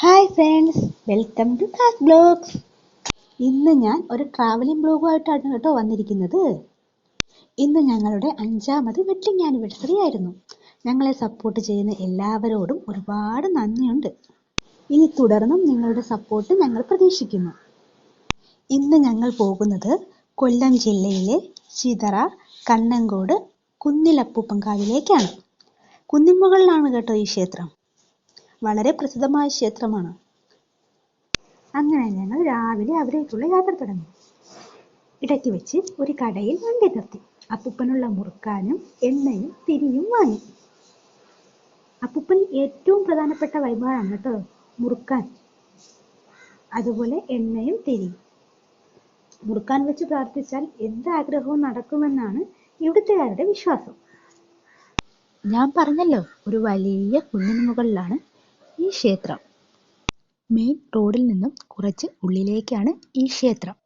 Hi friends welcome to കാസ് blogs ഇന്ന് ഞാൻ ഒരു ട്രാവലിംഗ് ബ്ലോഗുമായിട്ടാണ് കേട്ടോ വന്നിരിക്കുന്നത്. ഇന്ന് ഞങ്ങളുടെ അഞ്ചാമത് വെഡിങ് ആനിവേഴ്സറി ആയിരുന്നു. ഞങ്ങളെ സപ്പോർട്ട് ചെയ്യുന്ന എല്ലാവരോടും ഒരുപാട് നന്ദിയുണ്ട്. ഇനി തുടർന്നും നിങ്ങളുടെ സപ്പോർട്ട് ഞങ്ങൾ പ്രതീക്ഷിക്കുന്നു. ഇന്ന് ഞങ്ങൾ പോകുന്നത് കൊല്ലം ജില്ലയിലെ ചിതറ കണ്ണങ്കോട് കുന്നിലപ്പൂപ്പങ്കാവിലേക്കാണ് കുന്നിൻമുകളിലാണ് കേട്ടോ ഈ ക്ഷേത്രം. വളരെ പ്രസിദ്ധമായ ക്ഷേത്രമാണ്. അങ്ങനെ ഞങ്ങൾ രാവിലെ അവിടേക്കുള്ള യാത്ര തുടങ്ങി. ഇടയ്ക്ക് വെച്ച് ഒരു കടയിൽ വണ്ടി നിർത്തി. അപ്പൂപ്പനുള്ള മുറുക്കാനും എണ്ണയും തിരിയും വാങ്ങി. അപ്പൂപ്പൻ ഏറ്റവും പ്രധാനപ്പെട്ട വഴിപാടാണ് കേട്ടോ മുറുക്കാൻ. അതുപോലെ എണ്ണയും തിരിയും. മുറുക്കാൻ വെച്ച് പ്രാർത്ഥിച്ചാൽ എന്ത് ആഗ്രഹവും നടക്കുമെന്നാണ് ഇവിടുത്തുകാരുടെ വിശ്വാസം. ഞാൻ പറഞ്ഞല്ലോ ഒരു വലിയ കുന്നിന് മുകളിലാണ് ഈ ക്ഷേത്രം. മെയിൻ റോഡിൽ നിന്നും കുറച്ച് ഉള്ളിലേക്കാണ് ഈ ക്ഷേത്രം.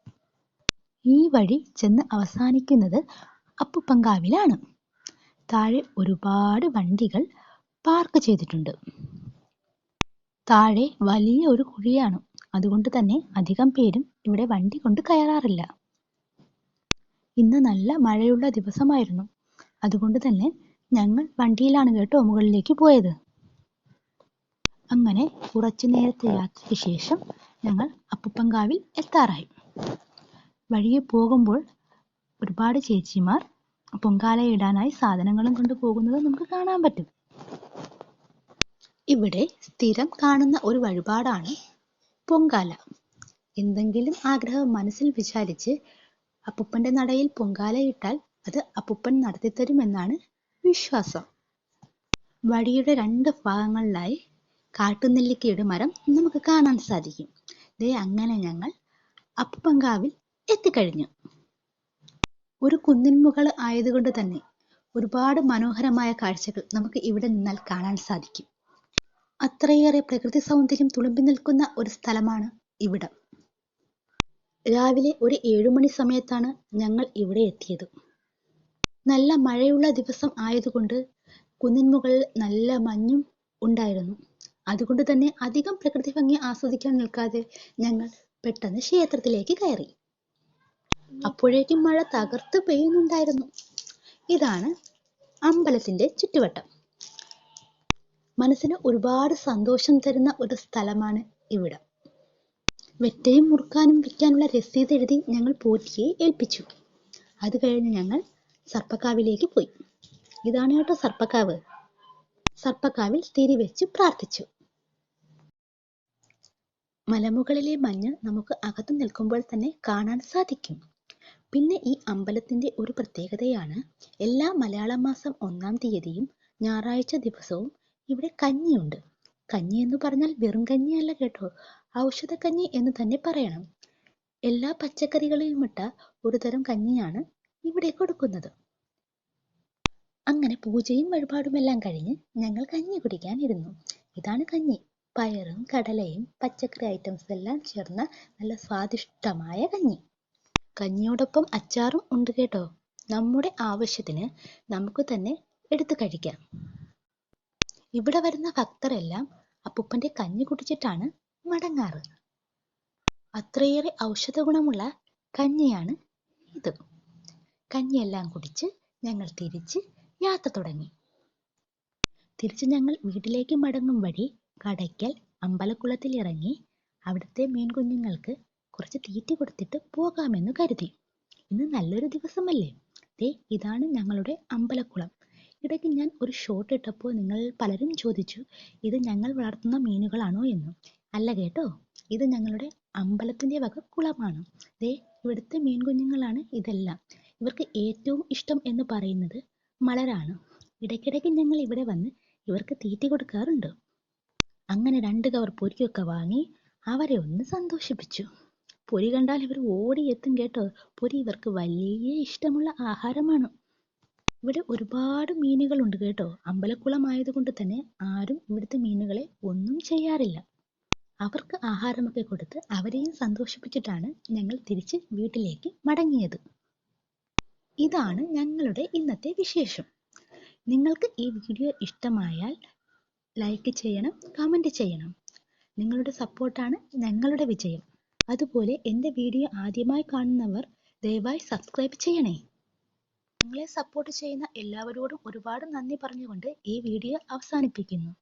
ഈ വഴി ചെന്ന് അവസാനിക്കുന്നത് അപ്പുപ്പങ്കാവിലാണ് താഴെ ഒരുപാട് വണ്ടികൾ പാർക്ക് ചെയ്തിട്ടുണ്ട്. താഴെ വലിയ ഒരു കുഴിയാണ്. അതുകൊണ്ട് തന്നെ അധികം പേരും ഇവിടെ വണ്ടി കൊണ്ട് കയറാറില്ല. ഇന്ന് നല്ല മഴയുള്ള ദിവസമായിരുന്നു. അതുകൊണ്ട് തന്നെ ഞങ്ങൾ വണ്ടിയിലാണ് കേട്ടോ മുകളിലേക്ക് പോയത്. അങ്ങനെ കുറച്ചു നേരത്തെ യാത്രയ്ക്ക് ശേഷം ഞങ്ങൾ അപ്പുപ്പങ്കാവിൽ എത്താറായി. വഴിയെ പോകുമ്പോൾ ഒരുപാട് ചേച്ചിമാർ പൊങ്കാല ഇടാനായി സാധനങ്ങളും കൊണ്ട് പോകുന്നത് നമുക്ക് കാണാൻ പറ്റും. ഇവിടെ സ്ഥിരം കാണുന്ന ഒരു വഴിപാടാണ് പൊങ്കാല. എന്തെങ്കിലും ആഗ്രഹം മനസ്സിൽ വിചാരിച്ച് അപ്പുപ്പന്റെ നടയിൽ പൊങ്കാല ഇട്ടാൽ അത് അപ്പുപ്പൻ നടത്തിത്തരുമെന്നാണ് വിശ്വാസം. വഴിയുടെ രണ്ട് ഭാഗങ്ങളിലായി കാട്ടുനെല്ലിക്കയുടെ മരം നമുക്ക് കാണാൻ സാധിക്കും. ദേ അങ്ങനെ ഞങ്ങൾ അപ്പുപങ്കാവിൽ എത്തിക്കഴിഞ്ഞു. ഒരു കുന്നിൻ മുകൾ ആയതുകൊണ്ട് തന്നെ ഒരുപാട് മനോഹരമായ കാഴ്ചകൾ നമുക്ക് ഇവിടെ നിന്നാൽ കാണാൻ സാധിക്കും. അത്രയേറെ പ്രകൃതി സൗന്ദര്യം തുളുമ്പി നിൽക്കുന്ന ഒരു സ്ഥലമാണ് ഇവിടം. രാവിലെ ഒരു ഏഴുമണി സമയത്താണ് ഞങ്ങൾ ഇവിടെ എത്തിയത്. നല്ല മഴയുള്ള ദിവസം ആയതുകൊണ്ട് കുന്നിൻ മുകളിൽ നല്ല മഞ്ഞും ഉണ്ടായിരുന്നു. അതുകൊണ്ട് തന്നെ അധികം പ്രകൃതി ഭംഗി ആസ്വദിക്കാൻ നിൽക്കാതെ ഞങ്ങൾ പെട്ടെന്ന് ക്ഷേത്രത്തിലേക്ക് കയറി. അപ്പോഴേക്കും മഴ തകർത്ത് പെയ്യുന്നുണ്ടായിരുന്നു. ഇതാണ് അമ്പലത്തിന്റെ ചുറ്റുവട്ടം. മനസ്സിന് ഒരുപാട് സന്തോഷം തരുന്ന ഒരു സ്ഥലമാണ് ഇവിടം. വെറ്റയും മുറുക്കാനും വിൽക്കാനുള്ള രസീത് എഴുതി ഞങ്ങൾ പോറ്റിയെ ഏൽപ്പിച്ചു. അത് കഴിഞ്ഞ് ഞങ്ങൾ സർപ്പക്കാവിലേക്ക് പോയി. ഇതാണ് കേട്ടോ സർപ്പക്കാവ്. സർപ്പക്കാവിൽ തിരി വെച്ച് പ്രാർത്ഥിച്ചു. മലമുകളിലെ മഞ്ഞ് നമുക്ക് അകത്തു നിൽക്കുമ്പോൾ തന്നെ കാണാൻ സാധിക്കും. പിന്നെ ഈ അമ്പലത്തിന്റെ ഒരു പ്രത്യേകതയാണ് എല്ലാ മലയാള മാസം ഒന്നാം തീയതിയും ഞായറാഴ്ച ദിവസവും ഇവിടെ കഞ്ഞിയുണ്ട്. കഞ്ഞി എന്ന് പറഞ്ഞാൽ വെറും കഞ്ഞിയല്ല കേട്ടോ ഔഷധക്കഞ്ഞി എന്ന് തന്നെ പറയണം. എല്ലാ പച്ചക്കറികളെയും ഇട്ട ഒരു തരം കഞ്ഞിയാണ് ഇവിടെ കൊടുക്കുന്നത്. അങ്ങനെ പൂജയും വഴിപാടുമെല്ലാം കഴിഞ്ഞ് ഞങ്ങൾ കഞ്ഞി കുടിക്കാൻ ഇരുന്നു ഇതാണ് കഞ്ഞി. പയറും കടലയും പച്ചക്കറി ഐറ്റംസ് എല്ലാം ചേർന്ന നല്ല സ്വാദിഷ്ടമായ കഞ്ഞി. കഞ്ഞിയോടൊപ്പം അച്ചാറും ഉണ്ട് കേട്ടോ. നമ്മുടെ ആവശ്യത്തിന് നമുക്ക് തന്നെ എടുത്തു കഴിക്കാം. ഇവിടെ വരുന്ന ഭക്തരെല്ലാം അപ്പൂപ്പന്റെ കഞ്ഞി കുടിച്ചിട്ടാണ് മടങ്ങാറ്. അത്രയേറെ ഔഷധ ഗുണമുള്ള കഞ്ഞിയാണ് ഇത്. കഞ്ഞിയെല്ലാം കുടിച്ച് ഞങ്ങൾ തിരിച്ച് യാത്ര തുടങ്ങി. തിരിച്ച് ഞങ്ങൾ വീട്ടിലേക്ക് മടങ്ങും വഴി കടയ്ക്കൽ അമ്പലക്കുളത്തിൽ ഇറങ്ങി അവിടുത്തെ മീൻ കുഞ്ഞുങ്ങൾക്ക് കുറച്ച് തീറ്റ കൊടുത്തിട്ട് പോകാമെന്ന് കരുതി. ഇന്ന് നല്ലൊരു ദിവസമല്ലേ? ദേ ഇതാണ് ഞങ്ങളുടെ അമ്പലക്കുളം. ഇടയ്ക്ക് ഞാൻ ഒരു ഷോട്ട് ഇട്ടപ്പോൾ നിങ്ങൾ പലരും ചോദിച്ചു ഇത് ഞങ്ങൾ വളർത്തുന്ന മീനുകളാണോ എന്ന്? അല്ല കേട്ടോ ഇത് ഞങ്ങളുടെ അമ്പലത്തിന്റെ വക കുളമാണ്. ദേ ഇവിടുത്തെ മീൻ കുഞ്ഞുങ്ങളാണ് ഇതെല്ലാം. ഇവർക്ക് ഏറ്റവും ഇഷ്ടം എന്ന് പറയുന്നത് മലരാണ്. ഇടയ്ക്കിടയ്ക്ക് ഞങ്ങൾ ഇവിടെ വന്ന് ഇവർക്ക് തീറ്റി കൊടുക്കാറുണ്ട്. അങ്ങനെ രണ്ട് കവർ പൊരിയൊക്കെ വാങ്ങി അവരെ ഒന്ന് സന്തോഷിപ്പിച്ചു. പൊരി കണ്ടാൽ ഇവർ ഓടിയെത്തും കേട്ടോ. പൊരി ഇവർക്ക് വലിയ ഇഷ്ടമുള്ള ആഹാരമാണ്. ഇവിടെ ഒരുപാട് മീനുകളുണ്ട് കേട്ടോ. അമ്പലക്കുളം ആയതുകൊണ്ട് തന്നെ ആരും ഇവിടുത്തെ മീനുകളെ ഒന്നും ചെയ്യാറില്ല. അവർക്ക് ആഹാരമൊക്കെ കൊടുത്ത് അവരെയും സന്തോഷിപ്പിച്ചിട്ടാണ് ഞങ്ങൾ തിരിച്ച് വീട്ടിലേക്ക് മടങ്ങിയത്. ഇതാണ് ഞങ്ങളുടെ ഇന്നത്തെ വിശേഷം. നിങ്ങൾക്ക് ഈ വീഡിയോ ഇഷ്ടമായാൽ ലൈക്ക് ചെയ്യണം കമന്റ് ചെയ്യണം. നിങ്ങളുടെ സപ്പോർട്ടാണ് ഞങ്ങളുടെ വിജയം. അതുപോലെ എന്റെ വീഡിയോ ആദ്യമായി കാണുന്നവർ ദയവായി സബ്സ്ക്രൈബ് ചെയ്യണേ. നിങ്ങളെ സപ്പോർട്ട് ചെയ്യുന്ന എല്ലാവരോടും ഒരുപാട് നന്ദി പറഞ്ഞുകൊണ്ട് ഈ വീഡിയോ അവസാനിപ്പിക്കുന്നു.